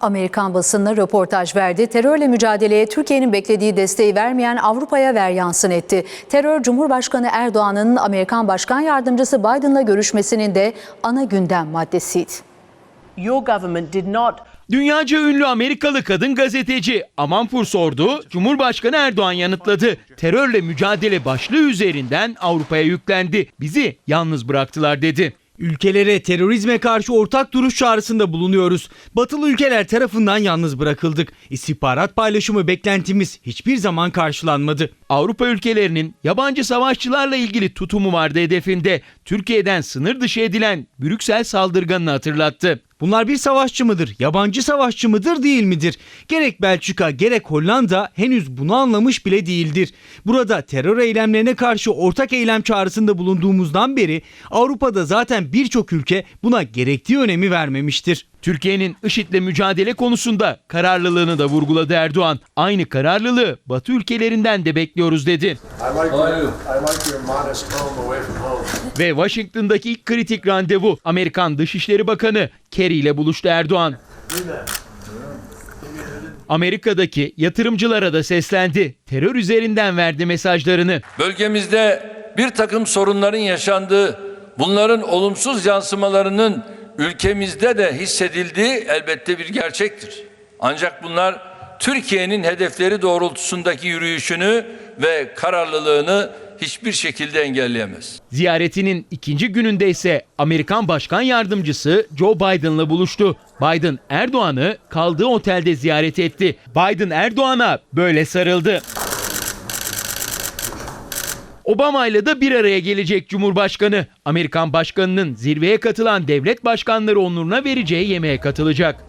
Amerikan basınına röportaj verdi. Terörle mücadeleye Türkiye'nin beklediği desteği vermeyen Avrupa'ya ver yansın etti. Terör Cumhurbaşkanı Erdoğan'ın Amerikan Başkan Yardımcısı Biden'la görüşmesinin de ana gündem maddesiydi. Your government did not Dünyaca ünlü Amerikalı kadın gazeteci Amanpour sordu, Cumhurbaşkanı Erdoğan yanıtladı. Terörle mücadele başlığı üzerinden Avrupa'ya yüklendi. Bizi yalnız bıraktılar dedi. Ülkelere terörizme karşı ortak duruş çağrısında bulunuyoruz. Batılı ülkeler tarafından yalnız bırakıldık. İstihbarat paylaşımı beklentimiz hiçbir zaman karşılanmadı. Avrupa ülkelerinin yabancı savaşçılarla ilgili tutumu vardı hedefinde. Türkiye'den sınır dışı edilen Brüksel saldırganını hatırlattı. Bunlar bir savaşçı mıdır, yabancı savaşçı mıdır değil midir? Gerek Belçika gerek Hollanda henüz bunu anlamış bile değildir. Burada terör eylemlerine karşı ortak eylem çağrısında bulunduğumuzdan beri Avrupa'da zaten birçok ülke buna gerektiği önemi vermemiştir. Türkiye'nin IŞİD'le mücadele konusunda kararlılığını da vurguladı Erdoğan. Aynı kararlılığı Batı ülkelerinden de bekliyoruz dedi. Ve Washington'daki ilk kritik randevu Amerikan Dışişleri Bakanı Kerry ile buluştu Erdoğan. Amerika'daki yatırımcılara da seslendi. Terör üzerinden verdi mesajlarını. Bölgemizde bir takım sorunların yaşandığı, bunların olumsuz yansımalarının ülkemizde de hissedildiği elbette bir gerçektir. Ancak bunlar Türkiye'nin hedefleri doğrultusundaki yürüyüşünü ve kararlılığını hiçbir şekilde engelleyemez. Ziyaretinin ikinci gününde ise Amerikan Başkan Yardımcısı Joe Biden'la buluştu. Biden Erdoğan'ı kaldığı otelde ziyaret etti. Biden Erdoğan'a böyle sarıldı. Obama ile de bir araya gelecek Cumhurbaşkanı. Amerikan Başkanı'nın zirveye katılan devlet başkanları onuruna vereceği yemeğe katılacak.